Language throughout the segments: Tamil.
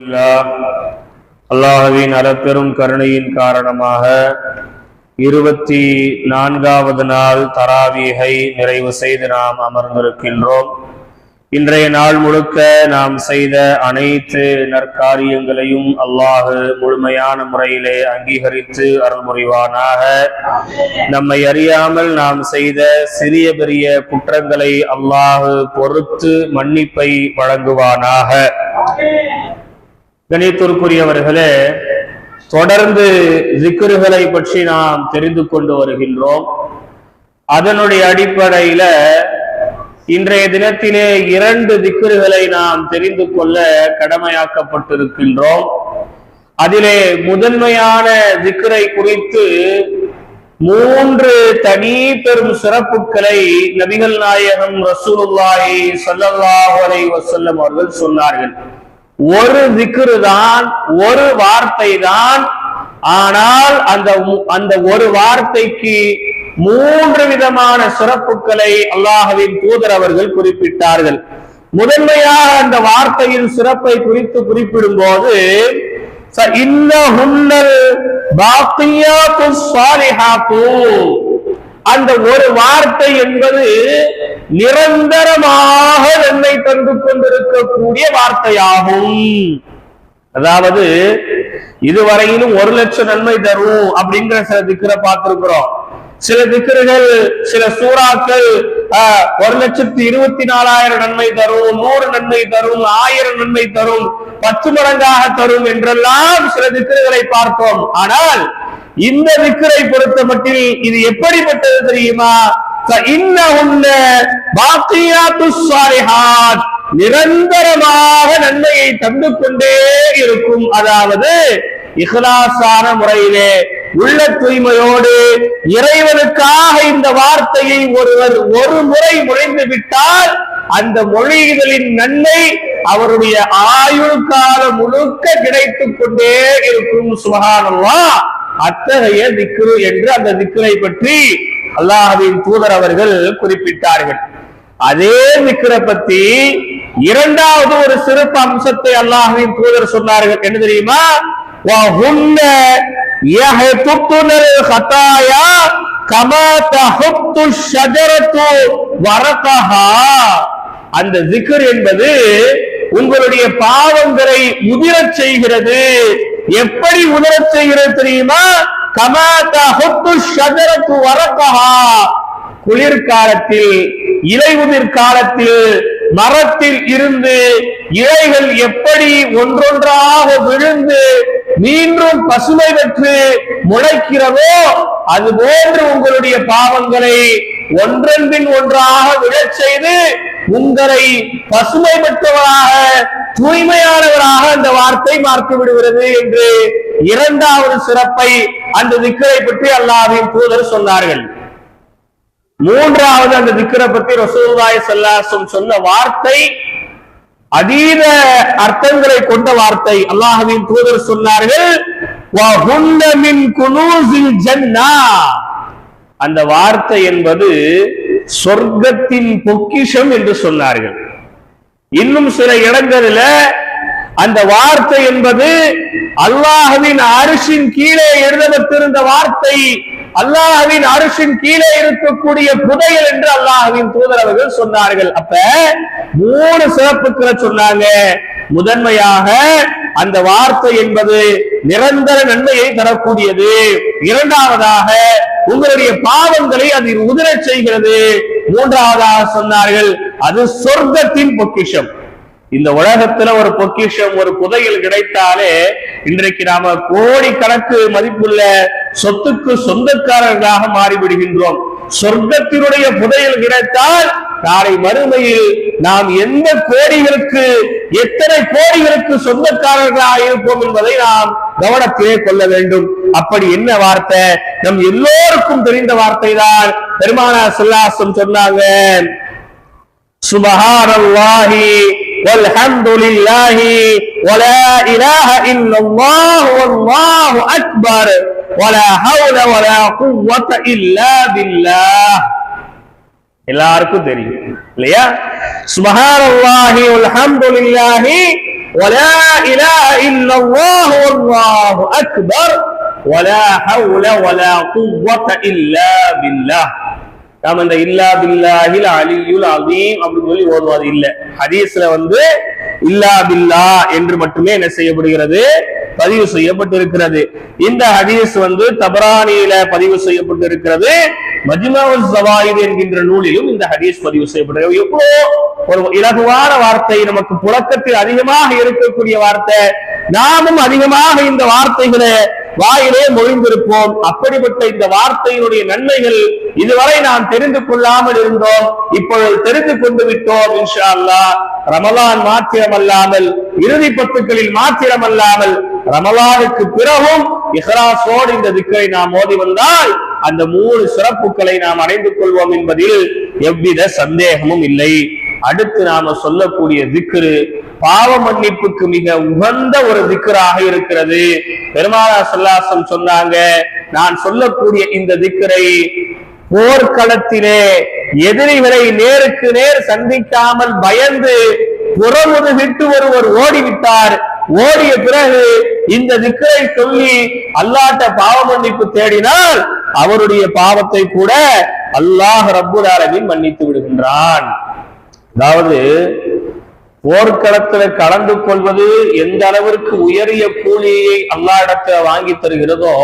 அல்லாஹுவின் அல்லாஹ்வின் அலப்பெரும் கருணையின் காரணமாக இருபத்தி நான்காவது நாள் தராவீகை நிறைவு செய்து நாம் அமர்ந்திருக்கின்றோம். இன்றைய நாள் முழுக்க நாம் செய்த அனைத்து நற்காரியங்களையும் அல்லாஹு முழுமையான முறையிலே அங்கீகரித்து அருள் புரிவானாக நம்மை அறியாமல் நாம் செய்த சிறிய பெரிய குற்றங்களை அல்லாஹு பொறுத்து மன்னிப்பை வழங்குவானாக. கணித்திற்குரியவர்களே தொடர்ந்து ஜிக்ருகளை பற்றி நாம் தெரிந்து கொண்டு வருகின்றோம். அதனுடைய அடிப்படையில இன்றைய தினத்திலே இரண்டு திக்ருகளை நாம் தெரிந்து கொள்ள கடமையாக்கப்பட்டிருக்கின்றோம். அதிலே முதன்மையான திக்ரை குறித்து மூன்று தனி பெரும் சிறப்புகளை நபிகள் நாயகம் ரசூலுல்லாஹி ஸல்லல்லாஹு அலைஹி வஸல்லம் அவர்கள் சொன்னார்கள். ஒரு திக்ரு தான் ஒரு வார்த்தை தான் ஆனால் அந்த அந்த ஒரு வார்த்தைக்கு மூன்று விதமான சிறப்புகளை அல்லாஹவின் தூதர் அவர்கள் குறிப்பிட்டார்கள். முதன்மையாக அந்த வார்த்தையின் சிறப்பை குறித்து குறிப்பிடும் போது அந்த ஒரு வார்த்தை என்பது நிரந்தரமாக நன்மை தந்து கொண்டிருக்கக்கூடிய வார்த்தையாகும். அதாவது இதுவரையிலும் ஒரு லட்சம் நன்மை தரும் அப்படிங்கிற சில திக்கரை பார்த்திருக்கிறோம். சில திக்கர்கள் சில சூறாக்கள் ஆஹ், ஒரு லட்சத்தி இருபத்தி நாலாயிரம் நன்மை தரும் நூறு நன்மை தரும் ஆயிரம் நன்மை தரும் பத்து மடங்காக தரும் என்றெல்லாம் சில திக்கர்களை பார்த்தோம். ஆனால் இந்த திக்கரை பொறுத்த மட்டில் இது எப்படிப்பட்டது தெரியுமா? நிரந்தரமாக நன்மையை தந்து கொண்டே இருக்கும். அதாவது இஹ்லாசான முறையிலே உள்ள தூய்மையோடு இறைவனுக்காக இந்த வார்த்தையை ஒருவர் ஒரு முறை முறைந்து விட்டால் அந்த மொழிகளின் நன்மை அவருடைய ஆயுள் காலம் முழுக்க கிடைத்துக் கொண்டே இருக்கும். சுபஹானல்லா அத்தகைய திக்ரு என்று அந்த திக்ரை பற்றி அல்லாஹின் தூதர் அவர்கள் குறிப்பிட்டார்கள். அதே திக்ரை பத்தி இரண்டாவது ஒரு சிறப்பு அம்சத்தை அல்லாஹின் தூதர் சொன்னார்கள். என்ன தெரியுமா? அந்த திக்ர் என்பது உங்களுடைய பாவங்களை உதிரச் செய்கிறது. எப்படி உதிரச் செய்கிறது தெரியுமா? கமாதா தஹுத்து ஷஜரத்து வரக்கஹா. குளிர்காலத்தில் இலை உதிர் காலத்தில் மரத்தில் இருந்து இலைகள் எப்படி ஒன்றொன்றாக விழுந்து மீண்டும் பசுமை பெற்று முளைக்கிறதோ அது போன்று உங்களுடைய பாவங்களை ஒன்றன் பின் ஒன்றாக விழச் செய்து உங்களை பசுமை பெற்றவராக தூய்மையானவராக அந்த வார்த்தை மாற்றி விடுகிறது என்று இரண்டாவது சிறப்பை அந்த திக்கரை பற்றி அல்லாவின் தூதர் சொன்னார்கள். மூன்றாவது அந்த திக்கரை பற்றி ரசூல்லாய் சல்லாசும் சொன்ன வார்த்தை அதீத அர்த்தங்களை கொண்ட வார்த்தை அல்லாஹ்வின் தூதர் சொன்னார்கள். அந்த வார்த்தை என்பது சொர்க்கத்தின் பொக்கிஷம் என்று சொன்னார்கள். இன்னும் சில இடங்களில அந்த வார்த்தை என்பது அல்லாஹவின் அரிசின் கீழே எழுதப்பட்டிருந்த வார்த்தை. அல்லாஹவின் அரிசின் கீழே இருக்கக்கூடிய புதையல் என்று அல்லாஹவின் தூதர் அவர்கள் சொன்னார்கள். அப்ப மூணு சிறப்புகளை சொன்னாங்க. முதன்மையாக அந்த வார்த்தை என்பது நிரந்தர நன்மையை தரக்கூடியது. இரண்டாவதாக உங்களுடைய பாவங்களை அதில் உதிரச் செய்கிறது. மூன்றாவதாக சொன்னார்கள் அது சொர்க்கத்தின் பொக்கிஷம். இந்த உலகத்துல ஒரு பொக்கிஷம் ஒரு புதையல் கிடைத்தாலே இன்றைக்கு நாம கோடி கணக்கு மதிப்புள்ள சொத்துக்கு சொந்தக்காரர்களாக மாறிவிடுகின்றோம். சொர்க்கத்தினுடைய புதையல் கிடைத்தால் நாளை மறுமையில் நாம் எந்த கோடிகளுக்கு எத்தனை கோடிகளுக்கு சொந்தக்காரர்களாக இருப்போம் என்பதை நாம் கவனத்திலே கொள்ள வேண்டும். அப்படி என்ன வார்த்தை? நம் எல்லோருக்கும் தெரிந்த வார்த்தை தான் பெருமானா செல்லாசம் சொன்னாங்க சுபஹானல்லாஹி والحمد لله ولا إله إلا الله والله أكبر ولا حول ولا قوة إلا بالله எல்லாருக்கும் தெரியும் இல்லையா சுபஹானல்லாஹி வல்ஹம்துலில்லாஹி ولا إله إلا الله والله أكبر ولا حول ولا قوة إلا بالله நாம இந்த இல்லா பில்லாஹில் அலியுல் அலீம் அப்படின்னு சொல்லி ஓதுவது. இல்லை. ஹதீஸ்ல வந்து இல்லா பில்லா என்று மட்டுமே என்ன செய்யப்படுகிறது? பதிவு செய்யப்பட்டிருக்கிறது. இந்த ஹதீஸ் வந்து தபரானியில பதிவு செய்யப்பட்டிருக்கிறது. மஜ்மாவுல் ஜவாயித் என்கின்ற நூலிலும் இந்த ஹதீஸ் பதிவு செய்யப்படுகிறது. எவ்வளோ ஒரு இலகுவான வார்த்தை நமக்கு புழக்கத்தில் அதிகமாக இருக்கக்கூடிய வார்த்தை. நாமும் அதிகமாக இந்த வார்த்தைகளை வாயிலே மொழிந்திருப்போம். அப்படிப்பட்ட இந்த வார்த்தையினுடைய நன்மைகள் இதுவரை நாம் தெரிந்து கொள்ளாமல் இருந்தோம். இப்பொழுது தெரிந்து கொண்டு விட்டோம் இன்ஷா அல்லாஹ் ரமலான் மாத்திரமல்லாமல் இறுதி பத்துக்களில் மாத்திரமல்லாமல் ரமலானுக்கு பிறகும் இஹராசோடு இந்த திக்கரை நாம் மோதி வந்தால் அந்த மூணு சிறப்புகளை நாம் அடைந்து கொள்வோம் என்பதில் எவ்வித சந்தேகமும் இல்லை. அடுத்து நாம சொல்லக்கூடிய திக்ரு பாவ மன்னிப்புக்கு மிக உகந்த ஒரு திக்கராக இருக்கிறது. பெருமாளா சொல்லாசம் சொன்னாங்க நான் சொல்லக்கூடிய இந்த திக்கரை போர்க்களத்திலே எதிரிகளை நேருக்கு நேர் சந்திக்காமல் பயந்து புறமுதுகிட்டு ஒருவர் ஓடிவிட்டார். ஓடிய பிறகு இந்த திக்கரை சொல்லி அல்லாட்ட பாவ மன்னிப்பு தேடினால் அவருடைய பாவத்தை கூட அல்லாஹ் ரப்புல் ஆலமீன் மன்னித்து விடுகின்றான். அதாவது போர்க்களத்துல கலந்து கொள்வது எந்த அளவிற்கு உயரிய கூலியை அல்லாடத்துல வாங்கி தருகிறதோ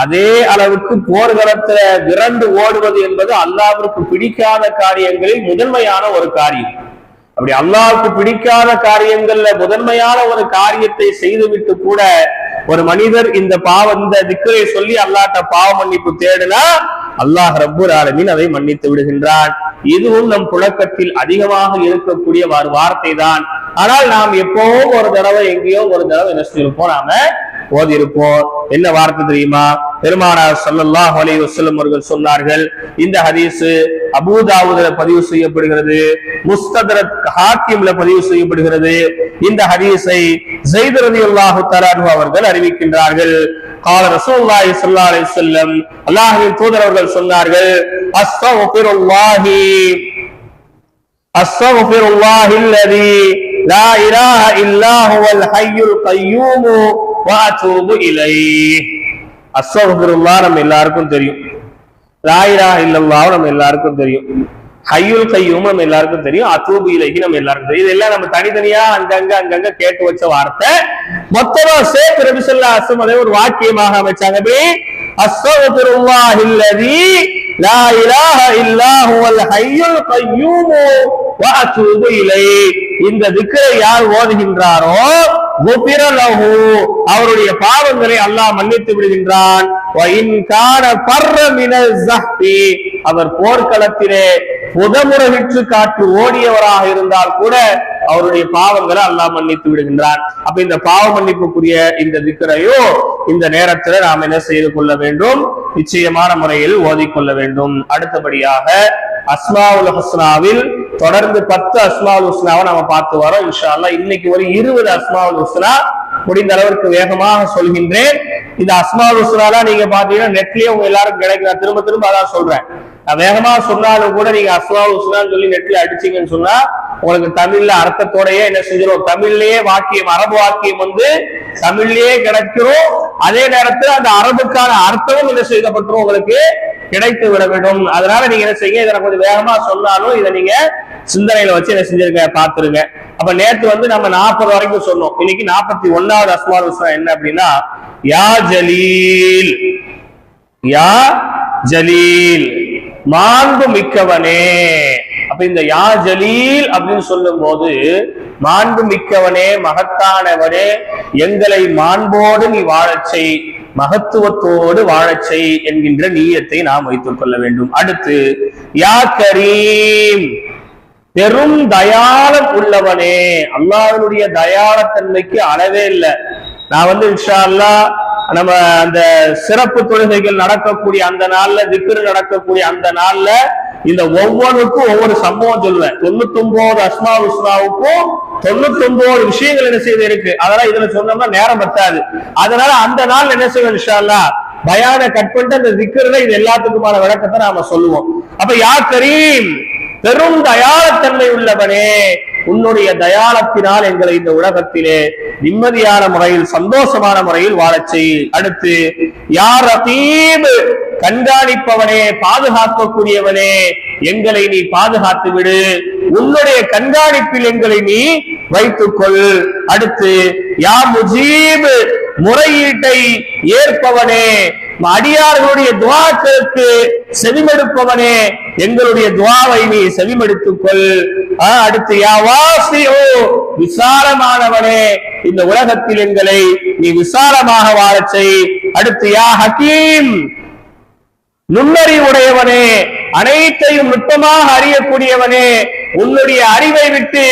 அதே அளவுக்கு போர்க்களத்துல விரண்டு ஓடுவது என்பது அல்லாவிற்கு பிடிக்காத காரியங்களில் முதன்மையான ஒரு காரியம். அப்படி அல்லாவுக்கு பிடிக்காத காரியங்கள்ல முதன்மையான ஒரு காரியத்தை செய்துவிட்டு கூட ஒரு மனிதர் இந்த பாவ இந்த திக்கரை சொல்லி அல்லாட்ட பாவ மன்னிப்பு தேடினா அல்லாஹ் ரப்பூர் ஆலமின் அதை மன்னித்து விடுகின்றான். இதுவும் நம் புழக்கத்தில் அதிகமாக இருக்கக்கூடிய ஒரு வார்த்தை தான் ஆனால் நாம் எப்போ ஒரு தடவை எங்கேயோ ஒரு தடவை என்ன செஞ்சிருப்போம் நாம ஓதி இருப்போம் என்ன வார்த்தை தெரியுமா? பெருமானார் ஸல்லல்லாஹு அலி வசல்லம் அவர்கள் சொன்னார்கள் இந்த ஹதீஸ் அபூதாவுதுல பதிவு செய்யப்படுகிறது முஸ்தரத் ஹாக்கிம்ல பதிவு செய்யப்படுகிறது. இந்த ஹதீஸை ஜெய்தரதி அல்லாஹு தரானு அவர்கள் அறிவிக்கின்றார்கள். கால ரசூல்லாஹி ஸல்லல்லாஹு செல்லம் வஸல்லம் அல்லாஹ்வின் சொன்னார்கள் அவர்கள் சொன்னார்கள் அஸ்தக்ஃபிருல்லாஹி அஸ்தக்ஃபிருல்லாஹி அல்லதி லா இலாஹ இல்லா ஹுவல் ஹய்யுல் கய்யூம் வ அத்தூபு இலைஹி அஸ்தக்ஃபிருல்லாஹ் நம்ம எல்லாருக்கும் தெரியும். லா இலாஹ இல்லல்லாஹ் நம்ம எல்லாருக்கும் தெரியும். ஹையுல் கையும் நம்ம எல்லாருக்கும் தெரியும். அத்தூபு இலகி நம்ம எல்லாருக்கும் தெரியும். இதெல்லாம் நம்ம தனித்தனியா அங்கங்க அங்கங்க கேட்டு வச்ச வார்த்தை. மொத்தமா சேர்த்து ரபிசல்லா அசம் அதை ஒரு வாக்கியமாக அமைச்சாங்க. அப்படி இல்லதி லா இலாஹ இல்லா ஹுவல் ஹையுல் கய்யூம் வ அத்தூபு இலை. இந்த திக்கரை யார் ஓதுகின்றாரோ அவருடைய பாவங்களை அல்லாஹ் மன்னித்து விடுகின்றான். அவர் போர்க்களத்திலே புதமுறவிற்று காற்று ஓடியவராக இருந்தால் கூட அவருடைய பாவங்களை அல்லாஹ் மன்னித்து விடுகின்றான். அப்ப இந்த பாவ மன்னிப்புக்குரிய இந்த திக்கரையோ இந்த நேரத்துல நாம் என்ன செய்து கொள்ள வேண்டும்? நிச்சயமான முறையில் ஓதிக்கொள்ள வேண்டும். அடுத்தபடியாக அஸ்மாவுல் ஹஸ்னாவில் தொடர்ந்து பத்து அஸ்மாவுல் ஹுஸ்னாவை நாம பார்த்து வரோம். இன்ஷா இன்னைக்கு ஒரு இருபது அஸ்மாவுல் ஹுஸ்னா முடிந்த அளவிற்கு வேகமாக சொல்கின்றேன். இந்த அஸ்மாவுல் ஹுஸ்னாலாம் நீங்க பாத்தீங்கன்னா நெட்லயே உங்க எல்லாருக்கும் கிடைக்கும் திரும்ப திரும்ப அதான் சொல்றேன். நான் வேகமா சொன்னாலும் கூட நீங்க அஸ்வா ஹுஸ்னான்னு சொல்லி நெட்ல அடிச்சீங்கன்னு சொன்னா உங்களுக்கு தமிழ்ல அர்த்தத்தோடயே என்ன செஞ்சிடும் தமிழ்லயே வாக்கியம் அரபு வாக்கியம் வந்து தமிழ்லயே கிடைக்கிறோம். அதே நேரத்துல அந்த அரபுக்கான அர்த்தமும் என்ன செய்யப்பட்டுரும்? உங்களுக்கு கிடைத்து விட வேண்டும் அதனால நீங்க என்ன செய்யுங்க இதை கொஞ்சம் வேகமா சொன்னாலும் இதை நீங்க சிந்தனையில வச்சு என்ன செஞ்சிருக்க பாத்துருங்க அப்ப நேற்று வந்து நம்ம நாற்பது வரைக்கும் சொன்னோம். இன்னைக்கு நாற்பத்தி ஒன்னாவது அஸ்மால் விஷயம் என்ன அப்படின்னா யா ஜலீல். யா ஜலீல். மாண்பு மிக்கவனே. அப்ப இந்த யா ஜலீல் அப்படின்னு சொல்லும் போது மாண்பு மிக்கவனே மகத்தானவனே எங்களை மாண்போடு நீ வாழச் செய் மகத்துவத்தோடு வாழச் செய் என்கின்ற நீயத்தை நாம் வைத்துக் கொள்ள வேண்டும். அடுத்து யா கரீம் பெரும் தயாளம் உள்ளவனே. அல்லாவினுடைய தயாளத்தன்மைக்கு அளவே இல்லை. நான் வந்து இன்ஷா அல்லாஹ் நம்ம அந்த சிறப்பு தொழுகைகள் நடக்கக்கூடிய அந்த நாள்ல திக்ரு நடக்கக்கூடிய அந்த நாள்ல இந்த ஒவ்வொன்றுக்கும் ஒவ்வொரு சம்பவம் சொல்லுவேன். தொண்ணூத்தி ஒன்பது அஸ்மா உஸ்மாவுக்கும் தொண்ணூத்தி ஒன்பது விஷயங்கள் என்ன செய்து இருக்கு? அதெல்லாம் இதுல சொன்னோம்னா நேரம் பத்தாது. அதனால அந்த நாள் என்ன செய்வோம் இன்ஷா பயான கட் பண்ணிட்டு அந்த திக்ருல இது எல்லாத்துக்குமான விளக்கத்தை நாம சொல்லுவோம். அப்ப யா கரீம் பெரும் தயாளத்தன்மை உள்ளவனே. உன்னுடைய தயாளத்தினால் எங்களை இந்த உலகத்திலே நிம்மதியான முறையில் சந்தோஷமான முறையில் வாழச் செய். அடுத்து யார் ரகீப் கண்காணிப்பவனே பாதுகாக்கக்கூடியவனே எங்களை நீ பாதுகாத்து விடு உன்னுடைய கண்காணிப்பில் எங்களை நீ வைத்துக்கொள். அடுத்து யா முஜீப் முறையீட்டை ஏற்பவனே அடியார்களுடைய துவாக்களுக்கு செவிமடுப்பவனே எங்களுடைய துவாவை நீ செவிமடுத்துக் கொள் ஆ, அடுத்து யா வாசியோ விசாலமானவனே இந்த உலகத்தில் எங்களை நீ விசாலமாக வாழச் செய். அடுத்து யா ஹக்கீம் நுண்ணறிவுடையவனே அனைத்தையும் நுட்பமாக அறியக்கூடியவனே உன்னுடைய அறிவை விட்டு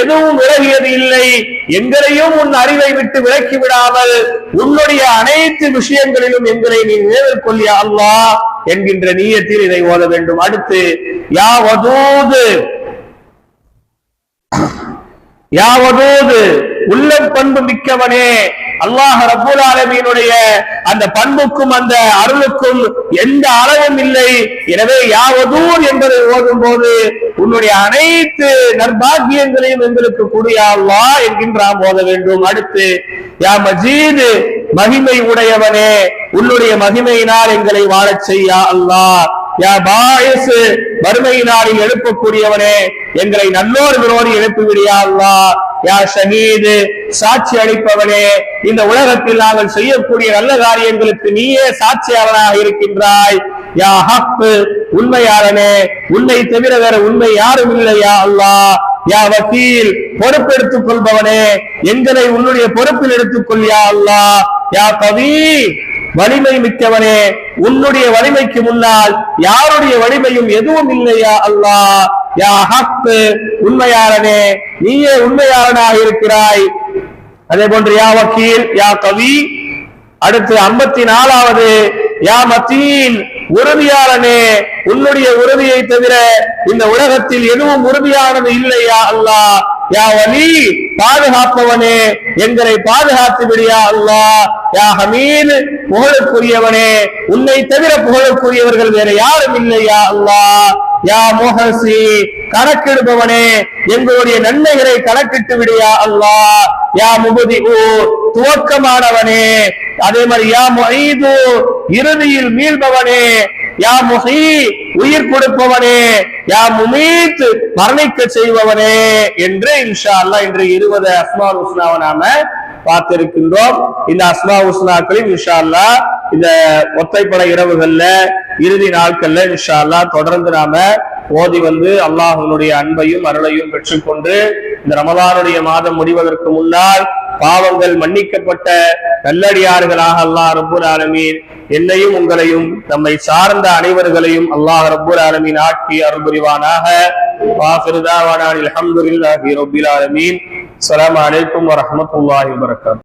எதுவும் விலகியது இல்லை. எங்களையும் உன் அறிவை விட்டு விலக்கி விடாமல் உன்னுடைய அனைத்து விஷயங்களிலும் எங்களை நீ நினைவில் கொள்ளிய அல்லா என்கின்ற நீயத்தில் இதை ஓத வேண்டும். அடுத்து யாவதூது யாவதூது யாவதோது உள்ளம் பண்பு மிக்கவனே. அல்லாஹ் ரபுல் ஆலமீனுடைய அந்த பண்புக்கும் அந்த அருளுக்கும் எந்த அளவும் இல்லை. எனவே யாவதூர் என்பதை ஓதும் போது உன்னுடைய அனைத்து நர்பாகியங்களையும் எங்களுக்கு கூடிய அல்லா என்கின்ற ஓத வேண்டும். அடுத்து யா மஜீது மகிமை உடையவனே உன்னுடைய மகிமையினால் எங்களை வாழச் செய்யா அல்லாஹ். யா பாயசு எழுப்பக்கூடியவனே எங்களை நல்லோர் விரோதி எழுப்பிவிடியா அல்லாஹ் யா ஷஹீது சாட்சி அளிப்பவனே இந்த உலகத்தில் நாங்கள் செய்யக்கூடிய நல்ல காரியங்களுக்கு நீயே சாட்சியாளனாக இருக்கின்றாய். யா ஹப்பு உண்மையாளனே உன்னை தவிர வேற உண்மை யாரும் இல்லையா அல்லா. யா வக்கீல் பொறுப்பெடுத்துக் கொள்பவனே எங்களை உன்னுடைய பொறுப்பில் எடுத்துக் கொள்ளியா அல்லா. யா கவி வலிமை மிக்கவனே உன்னுடைய வலிமைக்கு முன்னால் யாருடைய வலிமையும் எதுவும் இல்லையா அல்லா? யா ஹக்கு உண்மையாளனே நீயே உண்மையாளனாக இருக்கிறாய். அதே போன்று யா வக்கீல் யா கவி அடுத்து ஐம்பத்தி நாலாவது யா மத்தீன் உறுதியாளனே உன்னுடைய உறுதியை தவிர இந்த உலகத்தில் எதுவும் உறுதியானது இல்லையா அல்லா? யா வலி பாதுகாப்பவனே எங்களை பாதுகாத்து விடியா அல்லா. யா ஹமீத் புகழுக்குரியவனே. உன்னை தவிர புகழுக்குரியவர்கள் வேற யாரும் இல்லையா அல்லா. யா மோகசி கணக்கிடுபவனே எங்களுடைய நன்மைகளை கணக்கிட்டு விடியா அல்லா. யா முகுதி ஓ துவக்கமானவனே. அதே மாதிரி யா மொய்து இறுதியில் மீள்பவனே. யா முஹி உயிர் கொடுப்பவனே. யா முமீத் மரணிக்க செய்பவனே. என்று இன்ஷா அல்லாஹ் இன்று இருபது அஸ்மா உஸ்னாவை நாம பார்த்திருக்கின்றோம். இந்த அஸ்மா உஸ்னாக்களில் இன்ஷா அல்லாஹ் இந்த ஒத்தைப்பட இரவுகள்ல இறுதி நாட்கள்ல இன்ஷா அல்லாஹ் தொடர்ந்து நாம ஓதி வந்து அல்லாஹனுடைய அன்பையும் அருளையும் பெற்றுக்கொண்டு இந்த ரமதானுடைய மாதம் முடிவதற்கு முன்னால் பாவங்கள் மன்னிக்கப்பட்ட நல்லடியார்களாக அல்லாஹ் ரபுல் ஆலமீன். என்னையும் உங்களையும் நம்மை சார்ந்த அனைவர்களையும் அல்லாஹ் ரபுல் ஆலமீன் ஆட்சி அருள் புரிவானாக வாஹிருதாவானான் அல்ஹம்துலில்லாஹி ரப்பில் ஆலமீன். அஸ்ஸலாமு அலைக்கும் வரஹ்மத்துல்லாஹி வபரகாத்துஹு